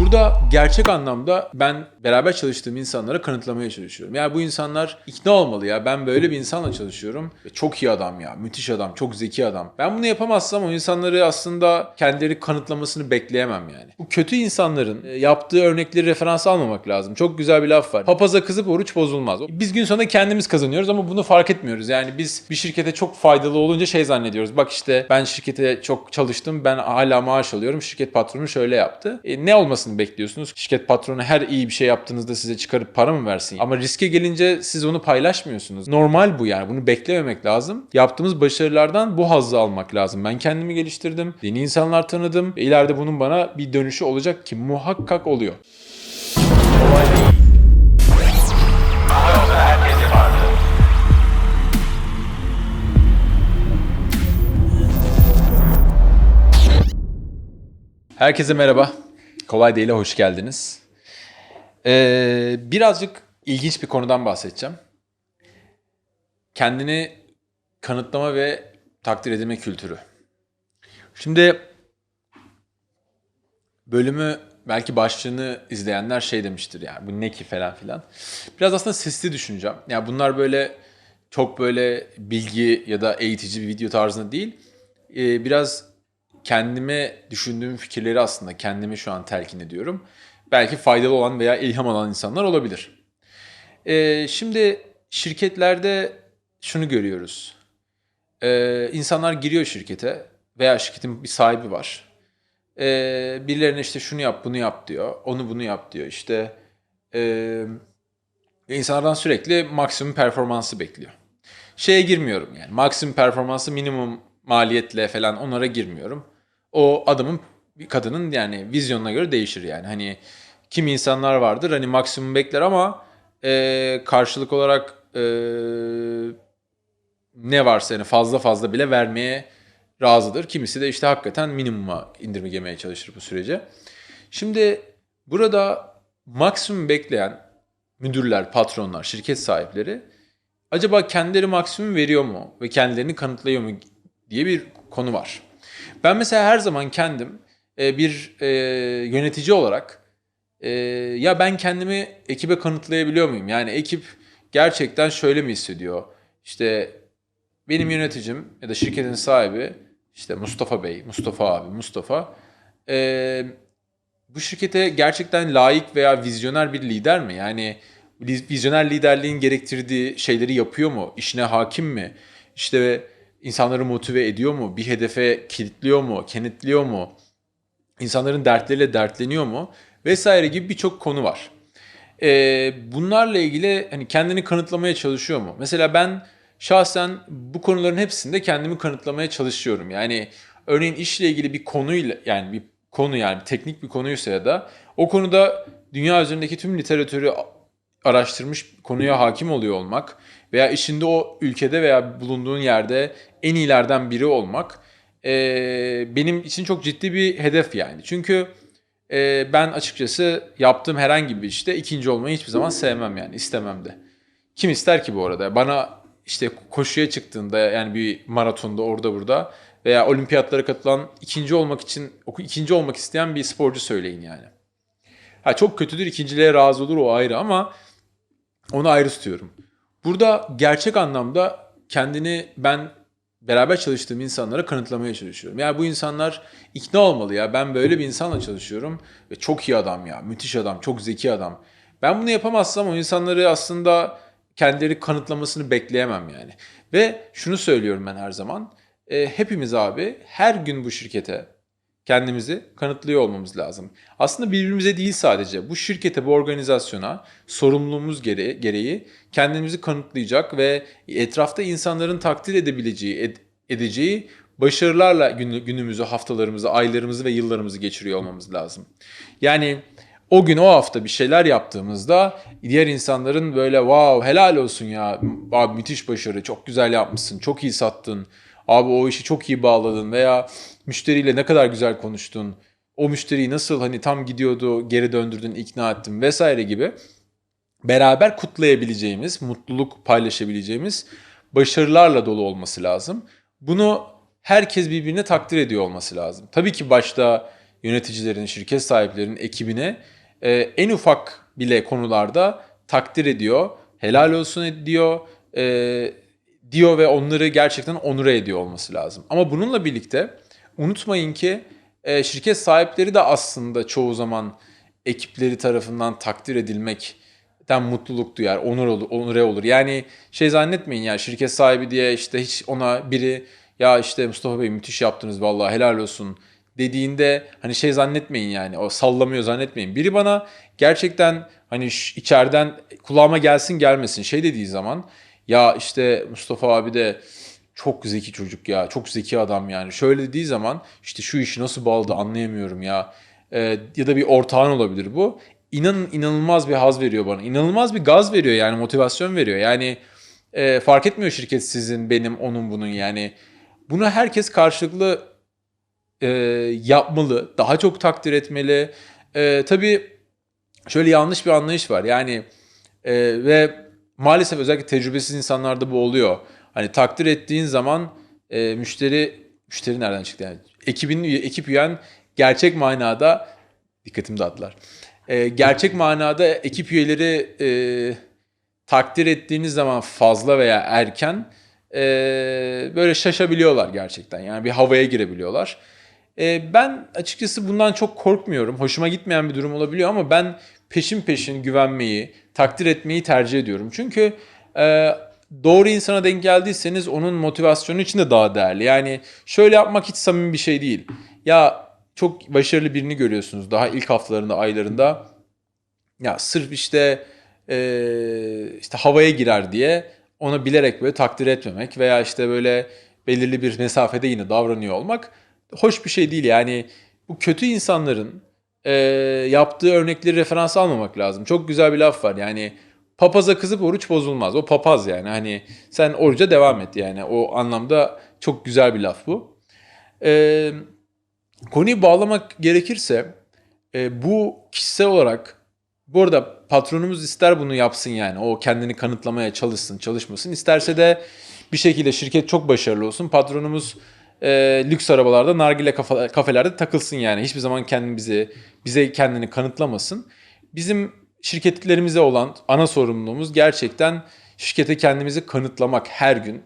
Burada gerçek anlamda ben beraber çalıştığım insanlara kanıtlamaya çalışıyorum. Yani bu insanlar ikna olmalı ya. Ben böyle bir insanla çalışıyorum. Ve çok iyi adam ya. Müthiş adam. Çok zeki adam. Ben bunu yapamazsam o insanları aslında kendileri kanıtlamasını bekleyemem yani. Bu kötü insanların e, yaptığı örnekleri referans almamak lazım. Çok güzel bir laf var. Papaza kızıp oruç bozulmaz. Biz gün sonunda kendimiz kazanıyoruz ama bunu fark etmiyoruz. Yani biz bir şirkete çok faydalı olunca şey zannediyoruz. Bak işte ben şirkete çok çalıştım. Ben hala maaş alıyorum. Şirket patronu şöyle yaptı. E, ne olmasını bekliyorsunuz? Şirket patronu her iyi bir şey yaptığınızda size çıkarıp para mı versin? Ama riske gelince siz onu paylaşmıyorsunuz. Normal bu yani. Bunu beklememek lazım. Yaptığımız başarılardan bu hazzı almak lazım. Ben kendimi geliştirdim. Yeni insanlar tanıdım. İleride bunun bana bir dönüşü olacak ki muhakkak oluyor. Herkese merhaba. Kolay Değil'e hoş geldiniz. Ee, birazcık ilginç bir konudan bahsedeceğim. Kendini kanıtlama ve takdir edilme kültürü. Şimdi bölümü belki başlığını izleyenler şey demiştir yani bu ne ki falan filan. Biraz aslında sesli düşüneceğim. Yani bunlar böyle çok böyle bilgi ya da eğitici bir video tarzında değil. Ee, biraz kendime düşündüğüm fikirleri aslında kendime şu an telkin ediyorum. Belki faydalı olan veya ilham alan insanlar olabilir. Ee, şimdi şirketlerde şunu görüyoruz. Ee, insanlar giriyor şirkete veya şirketin bir sahibi var. Ee, birilerine işte şunu yap bunu yap diyor. Onu bunu yap diyor. İşte ee, insanlardan sürekli maksimum performansı bekliyor. Şeye girmiyorum yani. Maksimum performansı minimum maliyetle falan onlara girmiyorum. O adamın kadının yani vizyonuna göre değişir yani. Hani kim insanlar vardır hani maksimum bekler ama ee, karşılık olarak ee, ne varsa yani fazla fazla bile vermeye razıdır. Kimisi de işte hakikaten minimuma indirgemeye çalışır bu sürece. Şimdi burada maksimum bekleyen müdürler, patronlar, şirket sahipleri acaba kendileri maksimum veriyor mu ve kendilerini kanıtlıyor mu diye bir konu var. Ben mesela her zaman kendim e, bir e, yönetici olarak e, ya ben kendimi ekibe kanıtlayabiliyor muyum? Yani ekip gerçekten şöyle mi hissediyor? İşte benim yöneticim ya da şirketin sahibi işte Mustafa Bey, Mustafa abi, Mustafa bu şirkete gerçekten layık veya vizyoner bir lider mi? Yani vizyoner liderliğin gerektirdiği şeyleri yapıyor mu? İşine hakim mi? İşte insanları motive ediyor mu? Bir hedefe kilitliyor mu? Kenetliyor mu? İnsanların dertleriyle dertleniyor mu? Vesaire gibi birçok konu var. Ee, bunlarla ilgili hani kendini kanıtlamaya çalışıyor mu? Mesela ben şahsen bu konuların hepsinde kendimi kanıtlamaya çalışıyorum. Yani örneğin işle ilgili bir konuyla yani bir konu yani teknik bir konuysa ya da o konuda dünya üzerindeki tüm literatürü araştırmış konuya hakim oluyor olmak veya işinde o ülkede veya bulunduğun yerde en iyilerden biri olmak eee, benim için çok ciddi bir hedef yani. Çünkü eee, ben açıkçası yaptığım herhangi bir işte ikinci olmayı hiçbir zaman sevmem yani istemem de. Kim ister ki bu arada? Bana işte koşuya çıktığında yani bir maratonda orada burada veya olimpiyatlara katılan ikinci olmak için ikinci olmak isteyen bir sporcu söyleyin yani. Ha çok kötüdür ikinciliğe razı olur o ayrı ama onu ayrı tutuyorum. Burada gerçek anlamda kendini ben beraber çalıştığım insanlara kanıtlamaya çalışıyorum. Yani bu insanlar ikna olmalı ya. Ben böyle bir insanla çalışıyorum ve çok iyi adam ya. Müthiş adam, çok zeki adam. Ben bunu yapamazsam o insanları aslında kendileri kanıtlamasını bekleyemem yani. Ve şunu söylüyorum ben her zaman. E, hepimiz abi her gün bu şirkete kendimizi kanıtlıyor olmamız lazım. Aslında birbirimize değil sadece. Bu şirkete, bu organizasyona sorumluluğumuz gereği, kendimizi kanıtlayacak ve etrafta insanların takdir edebileceği, ed- edeceği başarılarla günü- günümüzü, haftalarımızı, aylarımızı ve yıllarımızı geçiriyor olmamız lazım. Yani o gün o hafta bir şeyler yaptığımızda diğer insanların böyle wow helal olsun ya. Abi müthiş başarı. Çok güzel yapmışsın. Çok iyi sattın abi o işi çok iyi bağladın veya müşteriyle ne kadar güzel konuştun o müşteriyi nasıl hani tam gidiyordu geri döndürdün ikna ettin vesaire gibi beraber kutlayabileceğimiz, mutluluk paylaşabileceğimiz başarılarla dolu olması lazım. Bunu herkes birbirine takdir ediyor olması lazım. Tabii ki başta yöneticilerin, şirket sahiplerinin ekibine e, en ufak bile konularda takdir ediyor, helal olsun diyor, e, diyor ve onları gerçekten onure ediyor olması lazım. Ama bununla birlikte unutmayın ki e, şirket sahipleri de aslında çoğu zaman ekipleri tarafından takdir edilmekten mutluluk duyar, onur olur, onure olur. Yani şey zannetmeyin ya şirket sahibi diye işte hiç ona biri ya işte Mustafa Bey müthiş yaptınız vallahi helal olsun dediğinde hani şey zannetmeyin yani o sallamıyor zannetmeyin. Biri bana gerçekten hani içeriden kulağıma gelsin gelmesin şey dediği zaman ya işte Mustafa abi de çok zeki çocuk ya. Çok zeki adam yani. Şöyle dediği zaman işte şu işi nasıl bağladı anlayamıyorum ya. Ee, ya da bir ortağın olabilir bu. İnanın inanılmaz bir haz veriyor bana. İnanılmaz bir gaz veriyor yani motivasyon veriyor. Yani e, fark etmiyor şirket sizin, benim, onun, bunun yani. Bunu herkes karşılıklı e, yapmalı. Daha çok takdir etmeli. E, tabii şöyle yanlış bir anlayış var. Yani e, ve maalesef özellikle tecrübesiz insanlarda bu oluyor. Hani takdir ettiğin zaman e, müşteri müşteri nereden çıktı yani? Ekibin ekip üyen gerçek manada dikkatimi dağıttılar. E, gerçek manada ekip üyeleri e, takdir ettiğiniz zaman fazla veya erken e, böyle şaşabiliyorlar gerçekten. Yani bir havaya girebiliyorlar. E, ben açıkçası bundan çok korkmuyorum. Hoşuma gitmeyen bir durum olabiliyor ama ben peşin peşin güvenmeyi, takdir etmeyi tercih ediyorum. Çünkü e, doğru insana denk geldiyseniz onun motivasyonu için de daha değerli. Yani şöyle yapmak hiç samimi bir şey değil. Ya çok başarılı birini görüyorsunuz daha ilk haftalarında, aylarında. Ya sırf işte e, işte havaya girer diye ona bilerek böyle takdir etmemek veya işte böyle belirli bir mesafede yine davranıyor olmak hoş bir şey değil. Yani bu kötü insanların e, yaptığı örnekleri referans almamak lazım. Çok güzel bir laf var yani papaza kızıp oruç bozulmaz. O papaz yani hani sen oruca devam et yani o anlamda çok güzel bir laf bu. E, konuyu bağlamak gerekirse e, bu kişisel olarak bu arada patronumuz ister bunu yapsın yani. O kendini kanıtlamaya çalışsın, çalışmasın. İsterse de bir şekilde şirket çok başarılı olsun. Patronumuz e, lüks arabalarda, nargile kafa- kafelerde takılsın yani. Hiçbir zaman kendimizi, bize kendini kanıtlamasın. Bizim şirketlerimize olan ana sorumluluğumuz gerçekten şirkete kendimizi kanıtlamak her gün.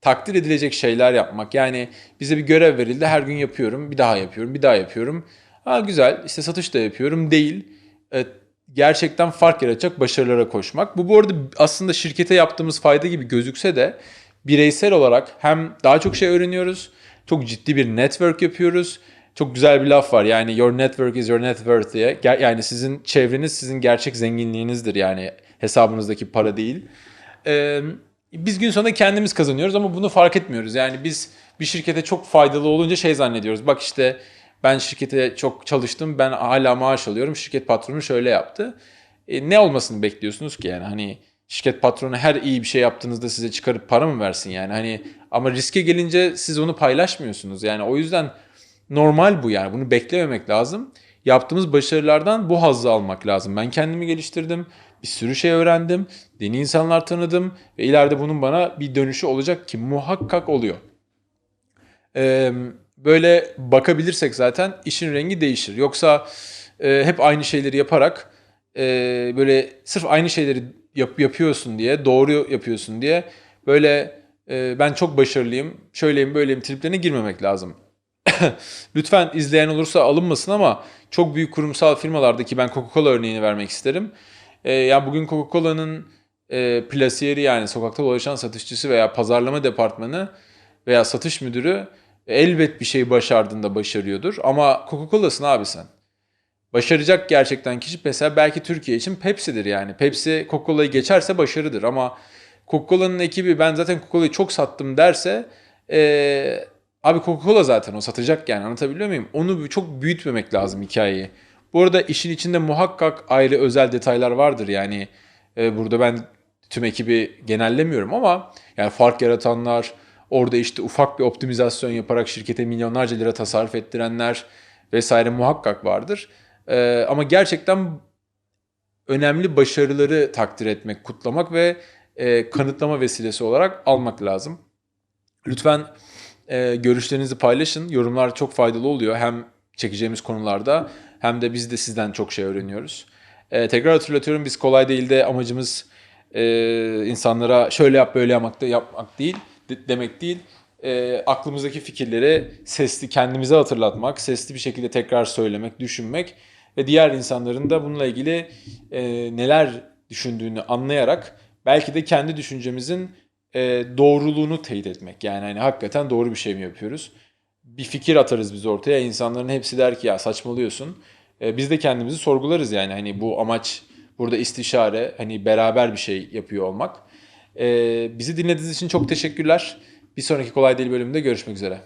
Takdir edilecek şeyler yapmak. Yani bize bir görev verildi. Her gün yapıyorum. Bir daha yapıyorum. Bir daha yapıyorum. Ha güzel. işte satış da yapıyorum. Değil. E, gerçekten fark yaratacak başarılara koşmak. Bu bu arada aslında şirkete yaptığımız fayda gibi gözükse de bireysel olarak hem daha çok şey öğreniyoruz. Çok ciddi bir network yapıyoruz. Çok güzel bir laf var yani your network is your net worth diye. Yani sizin çevreniz sizin gerçek zenginliğinizdir yani hesabınızdaki para değil. Ee, biz gün sonunda kendimiz kazanıyoruz ama bunu fark etmiyoruz. Yani biz bir şirkete çok faydalı olunca şey zannediyoruz. Bak işte ben şirkete çok çalıştım, ben hala maaş alıyorum. Şirket patronu şöyle yaptı. E, ne olmasını bekliyorsunuz ki yani hani şirket patronu her iyi bir şey yaptığınızda size çıkarıp para mı versin yani hani ama riske gelince siz onu paylaşmıyorsunuz. Yani o yüzden normal bu yani bunu beklememek lazım. Yaptığımız başarılardan bu hazzı almak lazım. Ben kendimi geliştirdim. Bir sürü şey öğrendim. Yeni insanlar tanıdım. Ve ileride bunun bana bir dönüşü olacak ki muhakkak oluyor. Ee, böyle bakabilirsek zaten işin rengi değişir. Yoksa e, hep aynı şeyleri yaparak e, böyle sırf aynı şeyleri yap, yapıyorsun diye, doğru yapıyorsun diye böyle e, ben çok başarılıyım, şöyleyim böyleyim triplerine girmemek lazım. Lütfen izleyen olursa alınmasın ama çok büyük kurumsal firmalardaki ben Coca-Cola örneğini vermek isterim. E, yani bugün Coca-Cola'nın e, plasiyeri yani sokakta dolaşan satışçısı veya pazarlama departmanı veya satış müdürü elbet bir şey başardığında başarıyordur. Ama Coca-Cola'sın abi sen. Başaracak gerçekten kişi mesela belki Türkiye için Pepsi'dir yani. Pepsi Coca-Cola'yı geçerse başarıdır ama Coca-Cola'nın ekibi ben zaten Coca-Cola'yı çok sattım derse eee, abi Coca-Cola zaten o satacak yani anlatabiliyor muyum? Onu çok büyütmemek lazım hikayeyi. Bu arada işin içinde muhakkak ayrı özel detaylar vardır yani. E, burada ben tüm ekibi genellemiyorum ama yani fark yaratanlar, orada işte ufak bir optimizasyon yaparak şirkete milyonlarca lira tasarruf ettirenler vesaire muhakkak vardır. E, ama gerçekten önemli başarıları takdir etmek, kutlamak ve e, kanıtlama vesilesi olarak almak lazım. Lütfen e, görüşlerinizi paylaşın. Yorumlar çok faydalı oluyor. Hem çekeceğimiz konularda hem de biz de sizden çok şey öğreniyoruz. Ee, tekrar hatırlatıyorum biz kolay değil de amacımız e, insanlara şöyle yap böyle yapmak, da, yapmak değil de- demek değil. E, aklımızdaki fikirleri sesli kendimize hatırlatmak, sesli bir şekilde tekrar söylemek, düşünmek ve diğer insanların da bununla ilgili e, neler düşündüğünü anlayarak belki de kendi düşüncemizin e, doğruluğunu teyit etmek. Yani hani hakikaten doğru bir şey mi yapıyoruz? Bir fikir atarız biz ortaya. İnsanların hepsi der ki ya saçmalıyorsun. E, biz de kendimizi sorgularız yani hani bu amaç burada istişare hani beraber bir şey yapıyor olmak. E, bizi dinlediğiniz için çok teşekkürler. Bir sonraki Kolay Değil bölümünde görüşmek üzere.